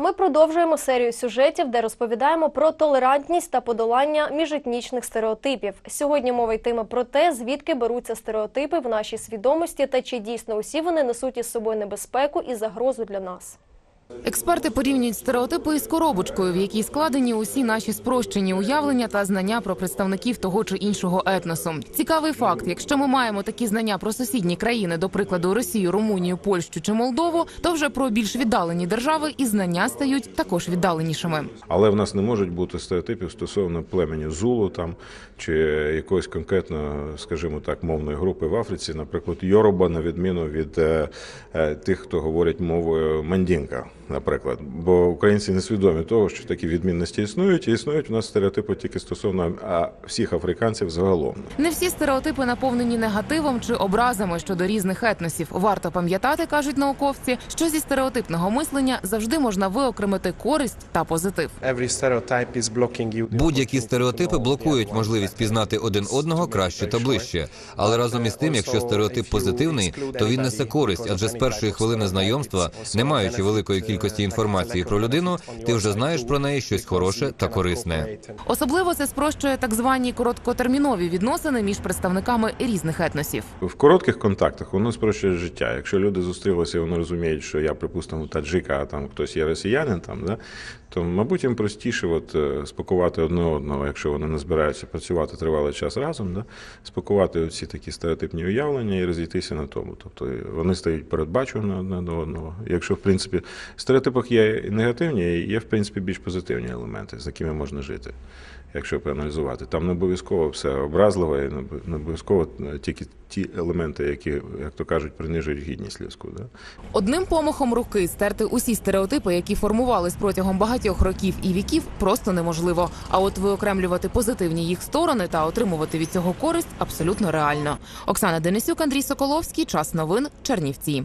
Ми продовжуємо серію сюжетів, де розповідаємо про толерантність та подолання міжетнічних стереотипів. Сьогодні мова йтиме про те, звідки беруться стереотипи в нашій свідомості та чи дійсно усі вони несуть із собою небезпеку і загрозу для нас. Експерти порівнюють стереотипи із коробочкою, в якій складені усі наші спрощені уявлення та знання про представників того чи іншого етносу. Цікавий факт: якщо ми маємо такі знання про сусідні країни, до прикладу Росію, Румунію, Польщу чи Молдову, то вже про більш віддалені держави і знання стають також віддаленішими. Але в нас не можуть бути стереотипів стосовно племені Зулу там чи якоїсь конкретно, скажімо так, мовної групи в Африці, наприклад, Йоруба, на відміну від е, е, тих, хто говорить мовою мандінка, наприклад. Бо українці не свідомі того, що такі відмінності існують, і існують у нас стереотипи тільки стосовно а, всіх африканців загалом. Не всі стереотипи наповнені негативом чи образами щодо різних етносів. Варто пам'ятати, кажуть науковці, що зі стереотипного мислення завжди можна виокремити користь та позитив. Every stereotype is blocking you. Будь-які стереотипи блокують можливість пізнати один одного краще та ближче. Але разом із тим, якщо стереотип позитивний, то він несе користь, адже з першої хвилини знайомства, не маючи великої кількості інформації про людину, ти вже знаєш про неї щось хороше та корисне. Особливо це спрощує так звані короткотермінові відносини між представниками різних етносів. В коротких контактах воно спрощує життя. Якщо люди зустрілися, і вони розуміють, що я, припустимо, таджика, а там хтось є росіянин, там, да, то, мабуть, їм простіше от, е, спакувати одне одного, якщо вони не збираються працювати тривалий час разом, да, спакувати ці такі стереотипні уявлення і розійтися на тому. Тобто вони стають передбачувані одне до одного. Якщо, в принципі, стереотипах є негативні, і є, в принципі, більш позитивні елементи, з якими можна жити. Якщо проаналізувати, там не обов'язково все образливе, і не обов'язково е, тільки ті елементи, які, як то кажуть, принижують гідність людську. Да? Одним помахом руки стерти усі стереотипи, які формувались протягом багатьох років і віків, просто неможливо. А от виокремлювати позитивні їх сторони та отримувати від цього користь абсолютно реально. Оксана Денисюк, Андрій Соколовський. Час новин. Чернівці.